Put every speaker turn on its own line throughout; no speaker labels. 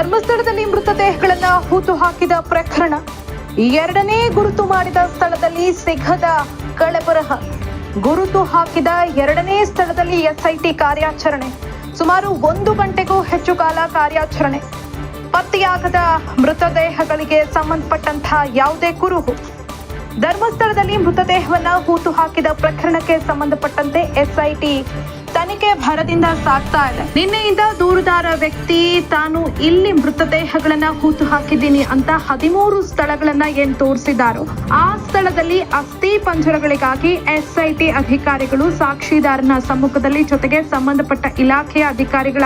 ಧರ್ಮಸ್ಥಳದಲ್ಲಿ ಮೃತದೇಹಗಳನ್ನ ಹೂತು ಹಾಕಿದ ಪ್ರಕರಣ. ಎರಡನೇ ಗುರುತು ಮಾಡಿದ ಸ್ಥಳದಲ್ಲಿ ಸಿಗದ ಕಳಬರಹ ಗುರುತು ಹಾಕಿದ ಎರಡನೇ ಸ್ಥಳದಲ್ಲಿ ಎಸ್ಐಟಿ ಕಾರ್ಯಾಚರಣೆ. ಸುಮಾರು ಒಂದು ಗಂಟೆಗೂ ಹೆಚ್ಚು ಕಾಲ ಕಾರ್ಯಾಚರಣೆ. ಪತ್ತೆಯಾಗದ ಮೃತದೇಹಗಳಿಗೆ ಸಂಬಂಧಪಟ್ಟಂತಹ ಯಾವುದೇ ಕುರುಹು. ಧರ್ಮಸ್ಥಳದಲ್ಲಿ ಮೃತದೇಹವನ್ನ ಹೂತು ಹಾಕಿದ ಪ್ರಕರಣಕ್ಕೆ ಸಂಬಂಧಪಟ್ಟಂತೆ ಎಸ್ಐಟಿ ತನಿಖೆ ಭರದಿಂದ ಸಾಗ್ತಾ ಇದೆ. ನಿನ್ನೆಯಿಂದ ದೂರುದಾರ ವ್ಯಕ್ತಿ, ತಾನು ಇಲ್ಲಿ ಮೃತದೇಹಗಳನ್ನ ಕೂತು ಹಾಕಿದ್ದೀನಿ ಅಂತ ಹದಿಮೂರು ಸ್ಥಳಗಳನ್ನ ಏನ್ ತೋರಿಸಿದಾರೋ, ಆ ಸ್ಥಳದಲ್ಲಿ ಅಸ್ಥಿ ಪಂಜರಗಳಿಗಾಗಿ ಎಸ್ಐಟಿ ಅಧಿಕಾರಿಗಳು ಸಾಕ್ಷಿದಾರನ ಸಮ್ಮುಖದಲ್ಲಿ ಜೊತೆಗೆ ಸಂಬಂಧಪಟ್ಟ ಇಲಾಖೆಯ ಅಧಿಕಾರಿಗಳ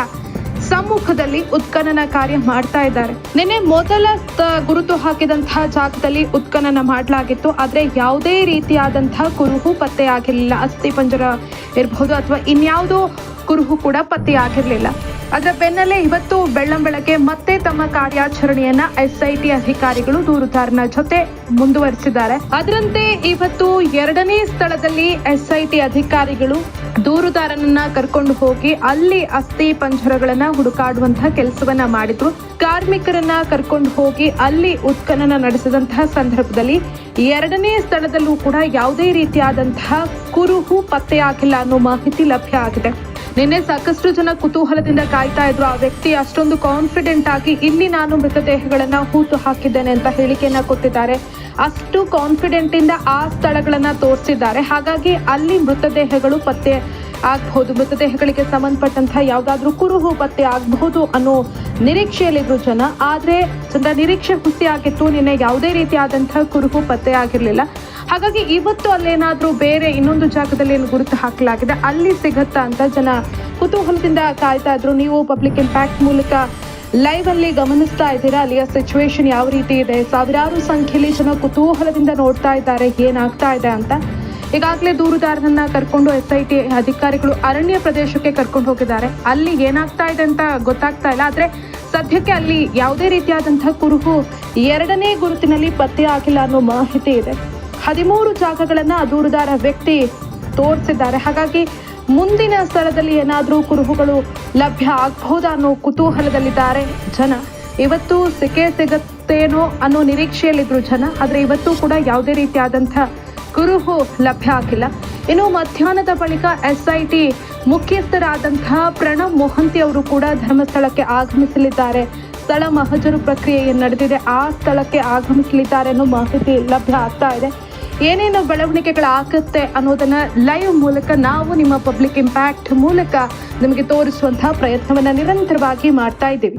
ಸಮ್ಮುಖದಲ್ಲಿ ಉತ್ಖನನ ಕಾರ್ಯ ಮಾಡ್ತಾ ಇದ್ದಾರೆ. ನಿನ್ನೆ ಮೊದಲ ಗುರುತು ಹಾಕಿದಂತಹ ಜಾಗದಲ್ಲಿ ಉತ್ಖನನ ಮಾಡಲಾಗಿತ್ತು. ಆದರೆ ಯಾವುದೇ ರೀತಿಯಾದಂತಹ ಕುರುಹು ಪತ್ತೆಯಾಗಿರಲಿಲ್ಲ. ಅಸ್ಥಿ ಪಂಜರ ಇರಬಹುದು ಅಥವಾ ಇನ್ಯಾವುದೋ ಕುರುಹು ಕೂಡ ಪತ್ತೆಯಾಗಿರಲಿಲ್ಲ. ಅದರ ಬೆನ್ನಲ್ಲೇ ಇವತ್ತು ಬೆಳ್ಳಂಬೆಳಗ್ಗೆ ಮತ್ತೆ ತಮ್ಮ ಕಾರ್ಯಾಚರಣೆಯನ್ನ ಎಸ್ಐಟಿ ಅಧಿಕಾರಿಗಳು ದೂರುದಾರನ ಜೊತೆ ಮುಂದುವರಿಸಿದ್ದಾರೆ. ಅದರಂತೆ ಇವತ್ತು ಎರಡನೇ ಸ್ಥಳದಲ್ಲಿ ಎಸ್ಐಟಿ ಅಧಿಕಾರಿಗಳು ದೂರುದಾರನನ್ನ ಕರ್ಕೊಂಡು ಹೋಗಿ ಅಲ್ಲಿ ಅಸ್ಥಿ ಪಂಜರಗಳನ್ನ ಹುಡುಕಾಡುವಂತಹ ಕೆಲಸವನ್ನ ಮಾಡಿದ್ರು. ಕಾರ್ಮಿಕರನ್ನ ಕರ್ಕೊಂಡು ಹೋಗಿ ಅಲ್ಲಿ ಉತ್ಖನನ ನಡೆಸಿದಂತಹ ಸಂದರ್ಭದಲ್ಲಿ ಎರಡನೇ ಸ್ಥಳದಲ್ಲೂ ಕೂಡ ಯಾವುದೇ ರೀತಿಯಾದಂತಹ ಕುರುಹು ಪತ್ತೆಯಾಗಿಲ್ಲ ಅನ್ನೋ ಮಾಹಿತಿ ಲಭ್ಯ ಆಗಿದೆ. ನಿನ್ನೆ ಸಾಕಷ್ಟು ಜನ ಕುತೂಹಲದಿಂದ ಕಾಯ್ತಾ ಇದ್ರು. ಆ ವ್ಯಕ್ತಿ ಅಷ್ಟೊಂದು ಕಾನ್ಫಿಡೆಂಟ್ ಆಗಿ, ಇಲ್ಲಿ ನಾನು ಮೃತದೇಹಗಳನ್ನ ಹೂತು ಹಾಕಿದ್ದೇನೆ ಅಂತ ಹೇಳಿಕೆಯನ್ನ ಕೊಟ್ಟಿದ್ದಾರೆ. ಅಷ್ಟು ಕಾನ್ಫಿಡೆಂಟ್ ಇಂದ ಆ ಸ್ಥಳಗಳನ್ನ ತೋರಿಸಿದ್ದಾರೆ. ಹಾಗಾಗಿ ಅಲ್ಲಿ ಮೃತದೇಹಗಳು ಪತ್ತೆ ಆಗಬಹುದು. ಮೃತದೇಹಗಳಿಗೆ ಸಂಬಂಧಪಟ್ಟಂತಹ ಯಾವ್ದಾದ್ರೂ ಕುರುಹು ಪತ್ತೆ ಆಗಬಹುದು ಅನ್ನೋ ನಿರೀಕ್ಷೆಯಲ್ಲಿದ್ರು ಜನ. ಆದ್ರೆ, ಚಂದ ನಿರೀಕ್ಷೆ ಹುಸಿಯಾಗಿತ್ತು ನಿನ್ನೆ ಯಾವುದೇ ರೀತಿಯಾದಂತಹ ಕುರುಹು ಪತ್ತೆ ಆಗಿರ್ಲಿಲ್ಲ. ಹಾಗಾಗಿ ಇವತ್ತು ಅಲ್ಲೇನಾದರೂ ಬೇರೆ ಇನ್ನೊಂದು ಜಾಗದಲ್ಲಿ ಏನು ಗುರುತು ಹಾಕಲಾಗಿದೆ? ಅಲ್ಲಿ ಸಿಗತ್ತಾ ಅಂತ ಜನ ಕುತೂಹಲದಿಂದ ಕಾಯ್ತಾ ಇದ್ರು. ನೀವು ಪಬ್ಲಿಕ್ ಇಂಪ್ಯಾಕ್ಟ್ ಮೂಲಕ ಲೈವ್ ಅಲ್ಲಿ ಗಮನಿಸ್ತಾ ಇದ್ದೀರಾ? ಅಲ್ಲಿಯ ಸಿಚುವೇಶನ್ ಯಾವ ರೀತಿ ಇದೆ? ಸಾವಿರಾರು ಸಂಖ್ಯೆಯಲ್ಲಿ ಜನ ಕುತೂಹಲದಿಂದ ನೋಡ್ತಾ ಇದ್ದಾರೆ. ಏನಾಗ್ತಾ ಇದೆ ಅಂತ ಈಗಾಗಲೇ ದೂರುದಾರನನ್ನ ಕರ್ಕೊಂಡು ಎಸ್ ಐ ಟಿ ಅಧಿಕಾರಿಗಳು ಅರಣ್ಯ ಪ್ರದೇಶಕ್ಕೆ ಕರ್ಕೊಂಡು ಹೋಗಿದ್ದಾರೆ. ಅಲ್ಲಿ ಏನಾಗ್ತಾ ಇದೆ ಅಂತ ಗೊತ್ತಾಗ್ತಾ ಇಲ್ಲ. ಆದ್ರೆ ಸದ್ಯಕ್ಕೆ ಅಲ್ಲಿ ಯಾವುದೇ ರೀತಿಯಾದಂತಹ ಕುರುಹು ಎರಡನೇ ಗುರುತಿನಲ್ಲಿ ಪತ್ತೆ ಆಗಿಲ್ಲ ಅನ್ನೋ ಮಾಹಿತಿ ಇದೆ. ಹದಿಮೂರು ಜಾಗಗಳನ್ನ ದೂರುದಾರ ವ್ಯಕ್ತಿ ತೋರಿಸಿದ್ದಾರೆ. ಹಾಗಾಗಿ ಮುಂದಿನ ಸ್ಥಳದಲ್ಲಿ ಏನಾದರೂ ಕುರುಹುಗಳು ಲಭ್ಯ ಆಗಬಹುದಾ ಅನ್ನೋ ಕುತೂಹಲದಲ್ಲಿದ್ದಾರೆ ಜನ. ಇವತ್ತು ಸಿಕ್ಕೆ ಸಿಗತ್ತೇನೋ ಅನ್ನೋ ನಿರೀಕ್ಷೆಯಲ್ಲಿದ್ರು ಜನ, ಆದರೆ ಇವತ್ತು ಕೂಡ ಯಾವುದೇ ರೀತಿಯಾದಂಥ ಕುರುಹು ಲಭ್ಯ ಆಗಿಲ್ಲ. ಇನ್ನು ಮಧ್ಯಾಹ್ನದ ಬಳಿಕ ಎಸ್ಐಟಿ ಮುಖ್ಯಸ್ಥರಾದಂತಹ ಪ್ರಣವ್ ಮೊಹಂತಿ ಅವರು ಕೂಡ ಧರ್ಮಸ್ಥಳಕ್ಕೆ ಆಗಮಿಸಲಿದ್ದಾರೆ. ಸ್ಥಳ ಮಹಜರು ಪ್ರಕ್ರಿಯೆ ನಡೆದಿದೆ. ಆ ಸ್ಥಳಕ್ಕೆ ಆಗಮಿಸಲಿದ್ದಾರೆ ಅನ್ನೋ ಮಾಹಿತಿ ಲಭ್ಯ ಆಗ್ತಾ ಇದೆ. ಏನೇನು ಬೆಳವಣಿಗೆಗಳಾಗುತ್ತೆ ಅನ್ನೋದನ್ನ ಲೈವ್ ಮೂಲಕ ನಾವು ನಿಮ್ಮ ಪಬ್ಲಿಕ್ ಇಂಪ್ಯಾಕ್ಟ್ ಮೂಲಕ ನಿಮಗೆ ತೋರಿಸುವಂತಹ ಪ್ರಯತ್ನವನ್ನ ನಿರಂತರವಾಗಿ ಮಾಡ್ತಾ ಇದ್ದೀವಿ.